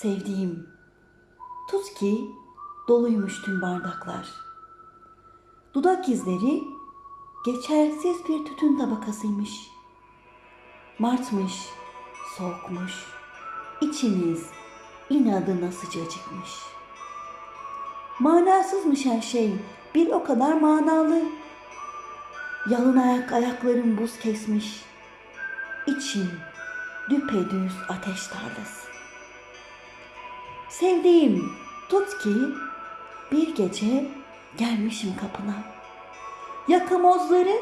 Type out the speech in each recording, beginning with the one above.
Sevdiğim, tut ki doluymuş tüm bardaklar. Dudak izleri geçersiz bir tütün tabakasıymış. Martmış, soğukmuş, içimiz inadına sıcacıkmış. Manasızmış her şey, bir o kadar manalı. Yalın ayak ayaklarım buz kesmiş. İçim düpedüz ateş tarlası. Sevdiğim tut ki bir gece gelmişim kapına. Yakamozları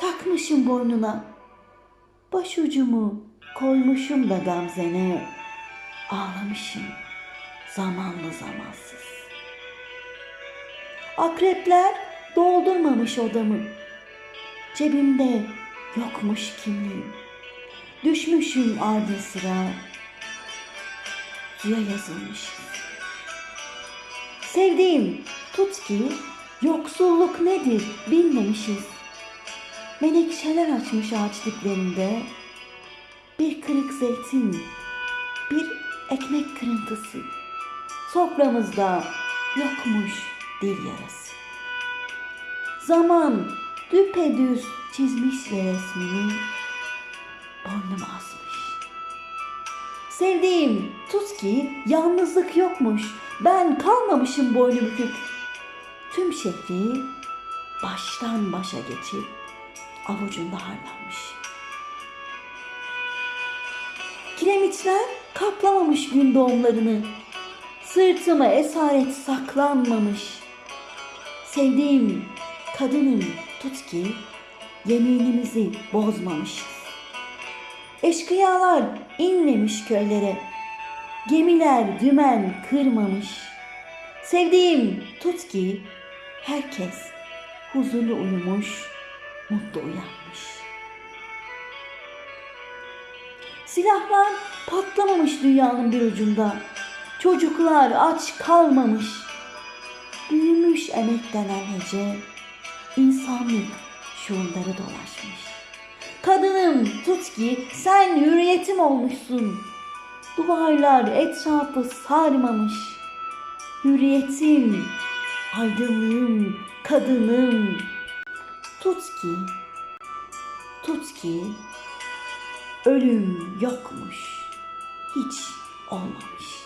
takmışım boynuna. Başucumu koymuşum da gamzene. Ağlamışım zamanlı zamansız. Akrepler doldurmamış odamı. Cebimde yokmuş kimliğim. Düşmüşüm ardı sıra. Suya yazılmış. Sevdiğim tut ki yoksulluk nedir bilmemişiz. Menekşeler açmış ağaç diplerinde. Bir kırık zeytin, bir ekmek kırıntısı. Soframızda yokmuş dil yarası. Zaman düpedüz çizmiş ve resmini boynuma asmış. Sevdiğim tut ki yalnızlık yokmuş. Ben kalmamışım boynu bükük. Tüm şehri baştan başa geçip avucunda harlanmış. Kiremitler kaplamamış gün doğumlarını. Sırtıma esaret saklanmamış. Sevdiğim kadının tut ki yeminimizi bozmamışız. Eşkıyalar inmemiş köylere. Gemiler dümen kırmamış. Sevdiğim tut ki herkes huzurlu uyumuş, mutlu uyanmış. Silahlar patlamamış dünyanın bir ucunda. Çocuklar aç kalmamış. Büyümüş emek denen hece, insanlık şuurları dolaşmış. Kadınım tut ki sen hürriyetim olmuşsun. Duvarlar etrafı sarmamış. Hürriyetim, aydınlığım, kadınım. Tut ki, tut ki ölüm yokmuş. Hiç olmamış.